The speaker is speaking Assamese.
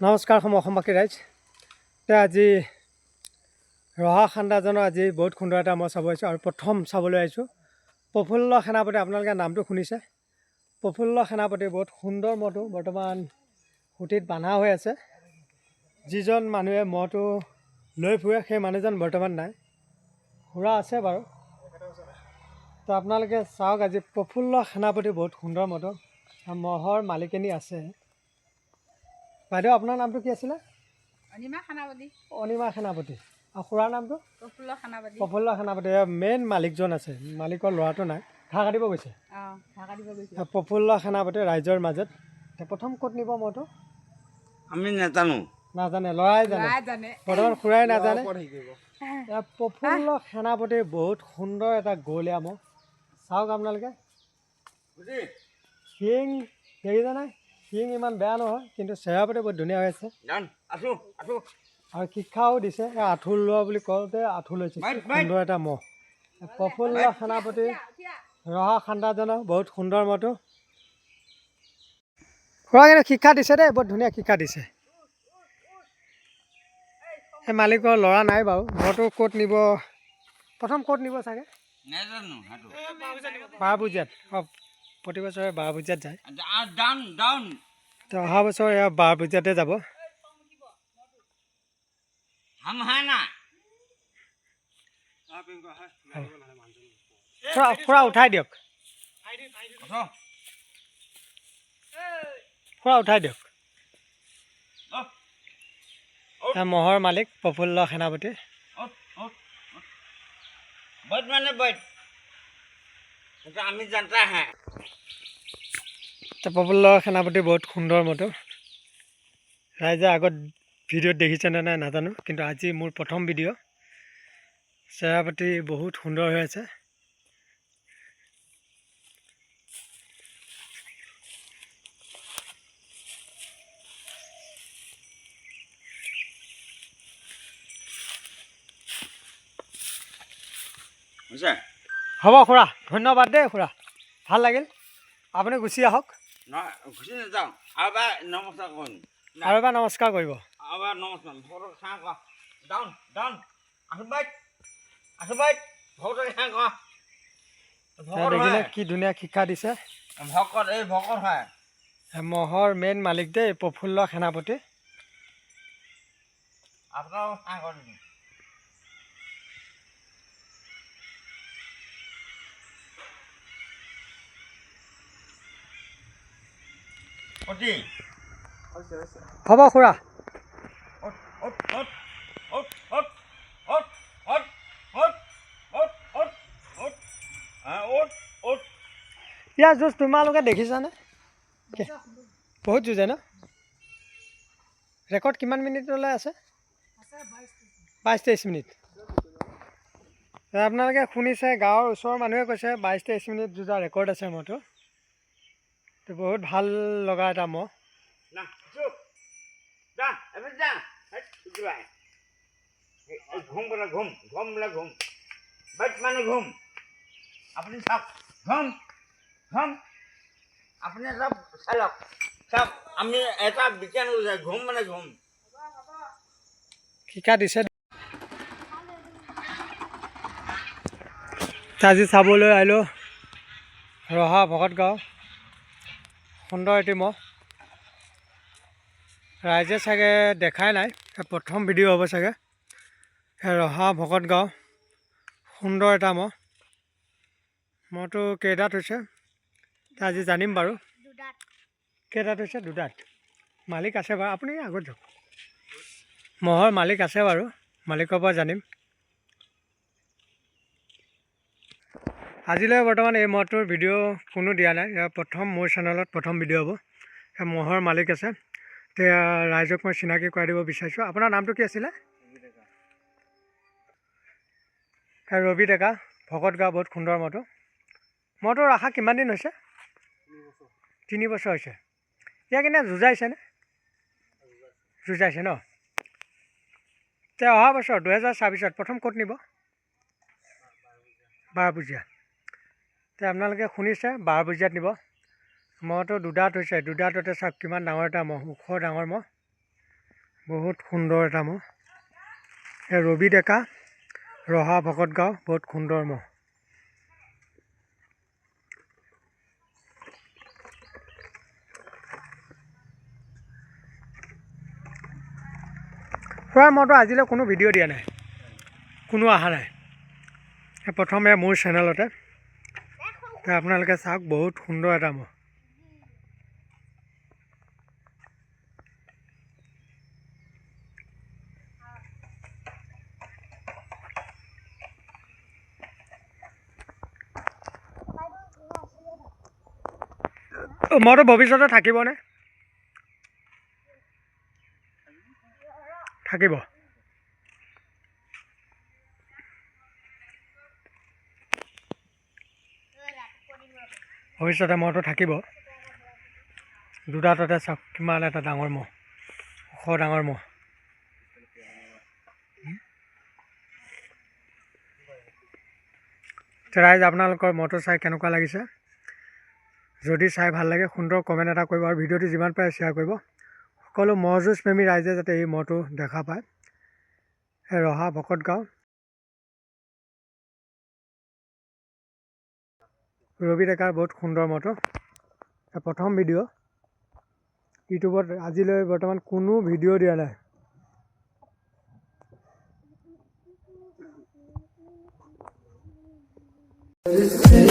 নমস্কাৰ সম অসমবাসী ৰাইজ। এতিয়া আজি ৰহা খান্দাজনৰ আজি বহুত সুন্দৰ এটা মই চাব আহিছোঁ আৰু প্ৰথম চাবলৈ আহিছোঁ। প্ৰফুল্ল সেনাপতি আপোনালোকে নামটো শুনিছে? প্ৰফুল্ল সেনাপতি বহুত সুন্দৰ মহটো বৰ্তমান সুঁতিত বান্ধা হৈ আছে। যিজন মানুহে মহটো লৈ ফুৰে সেই মানুহজন বৰ্তমান নাই। খুৰা আছে বাৰু। তো আপোনালোকে চাওক আজি প্ৰফুল্ল সেনাপতি বহুত সুন্দৰ মহটো মহৰ মালিকনী আছে। বাইদেউ আপোনাৰ নামটো কি আছিলে? অনিমা খানাপাতি অনিমা সেনাপতি। আৰু খুৰাৰ নামটো? প্ৰফুল্ল খানাপাতি প্ৰফুল্ল সেনাপতি। মেইন মালিকজন আছে। মালিকৰ ল'ৰাটো নাই। ঘাঁহ কাটিব গৈছে। প্ৰফুল্ল সেনাপতি ৰাইজৰ মাজত। প্ৰথম ক'ত নিব মইতো? আমি নেজানো। নাজানে ল'ৰাই জানে। বৰ্তমান খুৰাই নাজানে। প্ৰফুল্ল সেনাপতিৰ বহুত সুন্দৰ এটা গৌলীয়া মহ চাওক আপোনালোকে। শিং দেখিছে নাই শিং ইমান বেয়া নহয় কিন্তু চেহেৰাপাতি বহুত ধুনীয়া হৈ আছে। আৰু শিক্ষাও দিছে এই আঁঠু লোৱা বুলি কওঁতে আঁঠু লৈছে। সুন্দৰ এটা মহ। প্ৰফুল্ল সেনাপতি ৰহা খান্দাজনক বহুত সুন্দৰ মহটো। খুৰা কিন্তু শিক্ষা দিছে দেই বহুত ধুনীয়া শিক্ষা দিছে। সেই মালিকৰ ল'ৰা নাই বাৰু মহটো ক'ত নিব? প্ৰথম ক'ত নিব চাগে? বাৰ বুজিয়াত অঁ। প্ৰতি বছৰে বাৰ পূজাত যায়। তো অহা বছৰ এয়া বাৰ পূজাতে যাব। খুৰা উঠাই দিয়ক। খুৰা উঠাই দিয়ক। মহৰ মালিক প্ৰফুল্ল সেনাপতি। আমি জানতা হ্যাঁ প্ৰফুল্ল সেনাপতি বহুত সুন্দৰ মতো। ৰাইজে আগত ভিডিঅ'ত দেখিছেনে নাই নাজানো কিন্তু আজি মোৰ প্ৰথম ভিডিঅ' চেৰাপতি বহুত সুন্দৰ হৈ আছে। হ'ব খুৰা ধন্যবাদ দেই খুৰা। ভালো লাগিল। আপুনি গুচি আহক। আৰু এবাৰ নমস্কাৰ কৰিম। আৰু এবাৰ নমস্কাৰ কৰিব। আৰু এবাৰ নমস্কাৰ সেৱা কৰা। ডাউন ডাউন সেৱা কৰা। দেখিলে হয়। কি ধুনীয়া শিক্ষা দিছে। ভকত এই ভকত হয়। মহৰ মেইন মালিক দেই প্ৰফুল্ল সেনাপতি। সেৱা কৰি অত অত ইয়াৰ যুঁজ তোমালোকে দেখিছানে বহুত যুঁজে ন ৰেকৰ্ড কিমান মিনিটলৈ আছে বাইছ তেইছ মিনিট আপোনালোকে শুনিছে গাঁৱৰ ওচৰৰ মানুহে কৈছে বাইছ তেইছ মিনিট যুঁজা ৰেকৰ্ড আছে মহটো তো বহুত ভালো লগা এটা এই ঘুম করে ঘুম ঘুম বলে ঘুম। বাইট মানে ঘুম। আপনি সব ঘুম ঘুম। আপনি সব চালক সব আমি এটা বিজ্ঞান ঘুম মানে ঘুম। শিকা দিছে। আজি চাবলৈ আহিলোঁ। ৰহা ভকত গাঁও। সুন্দৰ এটি মহ। ৰাইজে চাগে দেখাই নাই প্ৰথম ভিডিঅ' হ'ব চাগে। ৰহা ভকত গাঁও সুন্দৰ এটা মহ। মহটো কেইদাঁত হৈছে আজি জানিম বাৰু। কেইদাঁত হৈছে দুদাঁত মালিক আছে বাৰু। আপুনি আগত যাওক। মহৰ মালিক আছে বাৰু। মালিকৰ পৰা জানিম। আজিলৈ বৰ্তমান এই মহটোৰ ভিডিঅ' কোনো দিয়া নাই। এয়া প্ৰথম মোৰ চেনেলত প্ৰথম ভিডিঅ' হ'ব। এই মহৰ মালিক আছে। এতিয়া ৰাইজক মই চিনাকি কৰাই দিব বিচাৰিছোঁ। আপোনাৰ নামটো কি আছিলে? ৰবি ডেকা। ভকত গাঁও বহুত সুন্দৰ মহটো মহটোৰ আশা কিমান দিন হৈছে? তিনি বছৰ হৈছে। ইয়াক এনে যুঁজাইছেনে? যুঁজাইছে ন? এতিয়া অহা বছৰ দুহেজাৰ ছাব্বিছত প্ৰথম ক'ত নিব? বাৰপুজীয়া এতিয়া আপোনালোকে শুনিছে বাৰপুজীয়াত নিব। মহটো দুদাঁত হৈছে দুদাঁততে চাওক কিমান ডাঙৰ এটা মহ ওখ ডাঙৰ মহ। বহুত সুন্দৰ এটা মহ। এই ৰবি ডেকা ৰহা ভকত গাঁও বহুত সুন্দৰ মহ। খুৰা মইতো আজিলৈ কোনো ভিডিঅ' দিয়া নাই। কোনো অহা নাই। প্ৰথমে মোৰ চেনেলতে। আপোনালোকে চাওক বহুত সুন্দৰ এটা মহ মইতো ভৱিষ্যতে থাকিবনে? থাকিব। ভৱিষ্যতে মহটো থাকিব। দুটা তাতে চাওক কিমান এটা ডাঙৰ মহ। ওখ ডাঙৰ মহ। ৰাইজ আপোনালোকৰ মহটো চাই কেনেকুৱা লাগিছে? যদি চাই ভাল লাগে সুন্দৰ কমেণ্ট এটা কৰিব আৰু ভিডিঅ'টো যিমান পাৰে শ্বেয়াৰ কৰিব। সকলো মহ যুঁজ প্ৰেমী ৰাইজে যাতে এই মহটো দেখা পায়। ৰহা ভকত গাঁও। ৰবি ডেকাৰ বহুত সুন্দৰ মটৰ। প্ৰথম ভিডিঅ' ইউটিউবত আজিলৈ বৰ্তমান কোনো ভিডিঅ' দিয়া নাই। This